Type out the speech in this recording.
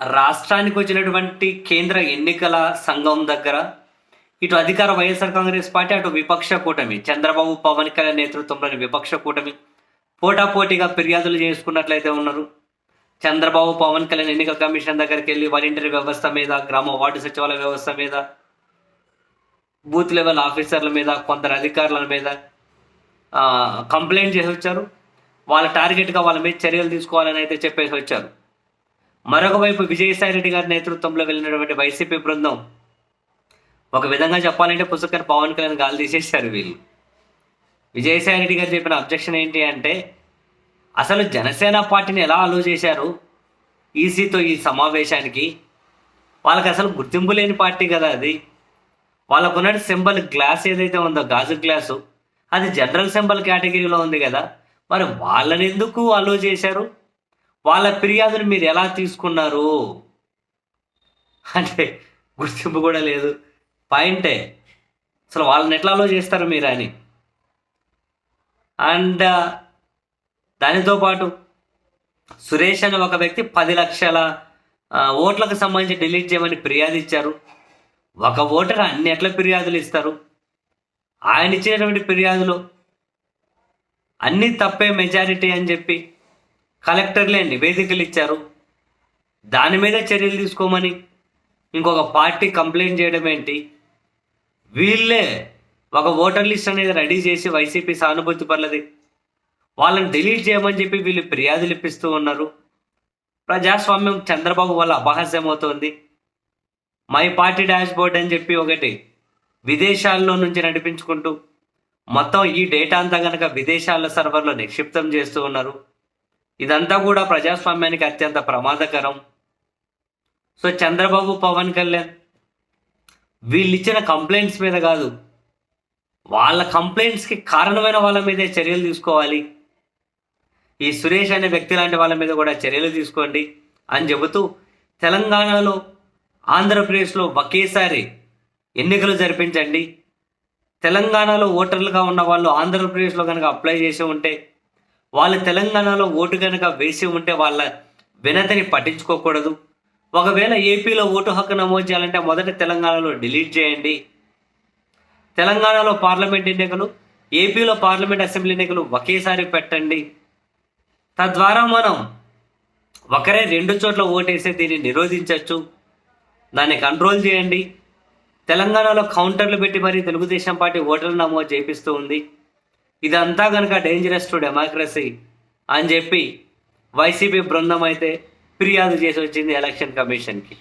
రాష్ట్రానికి వచ్చినటువంటి కేంద్ర ఎన్నికల సంఘం దగ్గర ఇటు అధికార వైఎస్ఆర్ కాంగ్రెస్ పార్టీ అటు విపక్ష కూటమి చంద్రబాబు పవన్ కళ్యాణ్ నేతృత్వంలోని విపక్ష కూటమి పోటాపోటీగా ఫిర్యాదులు చేసుకున్నట్లయితే ఉన్నారు. చంద్రబాబు పవన్ కళ్యాణ్ ఎన్నికల కమిషన్ దగ్గరికి వెళ్ళి వాలంటీర్ వ్యవస్థ మీద గ్రామ వార్డు సచివాలయ వ్యవస్థ మీద బూత్ లెవెల్ ఆఫీసర్ల మీద కొందరు అధికారుల మీద కంప్లైంట్ చేసి వచ్చారు. వాళ్ళ టార్గెట్గా వాళ్ళ మీద చర్యలు తీసుకోవాలని అయితే చెప్పేసి వచ్చారు. మరొక వైపు విజయసాయి రెడ్డి గారి నేతృత్వంలో వెళ్ళినటువంటి వైసీపీ బృందం ఒక విధంగా చెప్పాలంటే పుస్తకం పవన్ కళ్యాణ్ గాలి తీసేశారు వీళ్ళు. విజయసాయి రెడ్డి గారు చెప్పిన అబ్జెక్షన్ ఏంటి అంటే అసలు జనసేన పార్టీని ఎలా అలో చేశారు? ఈసీతో ఈ సమావేశానికి వాళ్ళకి అసలు గుర్తింపు లేని పార్టీ కదా అది. వాళ్ళకు ఉన్న సింబల్ గ్లాస్ ఏదైతే ఉందో గాజు గ్లాసు అది జనరల్ సింబల్ కేటగిరీలో ఉంది కదా. మరి వాళ్ళని ఎందుకు అలో చేశారు? వాళ్ళ ఫిర్యాదును మీరు ఎలా తీసుకున్నారు? అంటే గుర్తింపు కూడా లేదు. పాయింటే అసలు వాళ్ళని ఎట్లా చేస్తారు మీరు అని. అండ్ uh, దానితో పాటు సురేష్ అనే ఒక వ్యక్తి పది లక్షల ఓట్లకు సంబంధించి డిలీట్ చేయమని ఫిర్యాదు ఇచ్చారు. ఒక ఓటర్ అన్ని ఎట్ల ఫిర్యాదులు ఇస్తారు? ఆయన ఇచ్చినటువంటి ఫిర్యాదులు అన్నీ తప్పే మెజారిటీ అని చెప్పి కలెక్టర్లే నివేదికలు ఇచ్చారు. దాని మీద చర్యలు తీసుకోమని ఇంకొక పార్టీ కంప్లైంట్ చేయడం ఏంటి? వీళ్ళే ఒక ఓటర్ లిస్ట్ అనేది రెడీ చేసి వైసీపీ సానుభూతి పర్లది. వాళ్ళని డిలీట్ చేయమని చెప్పి వీళ్ళు ఫిర్యాదులు ఇప్పిస్తూ ఉన్నారు. ప్రజాస్వామ్యం చంద్రబాబు వల్ల అపహాస్యం అవుతోంది మై పార్టీ డాష్ బోర్డ్ అని చెప్పి ఒకటి విదేశాల్లో నుంచి నడిపించుకుంటూ మొత్తం ఈ డేటా అంతా కనుక విదేశాల సర్వర్లో నిక్షిప్తం చేస్తూ ఉన్నారు. ఇదంతా కూడా ప్రజాస్వామ్యానికి అత్యంత ప్రమాదకరం. సో చంద్రబాబు పవన్ కళ్యాణ్ వీళ్ళు ఇచ్చిన కంప్లైంట్స్ మీద కాదు వాళ్ళ కంప్లైంట్స్కి కారణమైన వాళ్ళ మీదే చర్యలు తీసుకోవాలి. ఈ సురేష్ అనే వ్యక్తి లాంటి వాళ్ళ మీద కూడా చర్యలు తీసుకోండి అని చెబుతూ తెలంగాణలో ఆంధ్రప్రదేశ్లో ఒకేసారి ఎన్నికలు జరిపించండి. తెలంగాణలో ఓటర్లుగా ఉన్న వాళ్ళు ఆంధ్రప్రదేశ్లో కనుక అప్లై చేసి ఉంటే వాళ్ళు తెలంగాణలో ఓటు కనుక వేసి ఉంటే వాళ్ళ వినతిని పట్టించుకోకూడదు. ఒకవేళ ఏపీలో ఓటు హక్కు నమోదు చేయాలంటే మొదట తెలంగాణలో డిలీట్ చేయండి. తెలంగాణలో పార్లమెంట్ ఎన్నికలు ఏపీలో పార్లమెంట్ అసెంబ్లీ ఎన్నికలు ఒకేసారి పెట్టండి. తద్వారా మనం ఒకరే రెండు చోట్ల ఓటేసే దీన్ని నిరోధించవచ్చు దాన్ని కంట్రోల్ చేయండి. తెలంగాణలో కౌంటర్లు పెట్టి మరీ తెలుగుదేశం పార్టీ ఓటర్లు నమోదు చేపిస్తూ ఉంది. ఇదంతా కనుక డేంజరస్ టు డెమోక్రసీ అని చెప్పి వైసీపీ బృందం అయితే ఫిర్యాదు చేసి వచ్చింది ఎలక్షన్ కమిషన్కి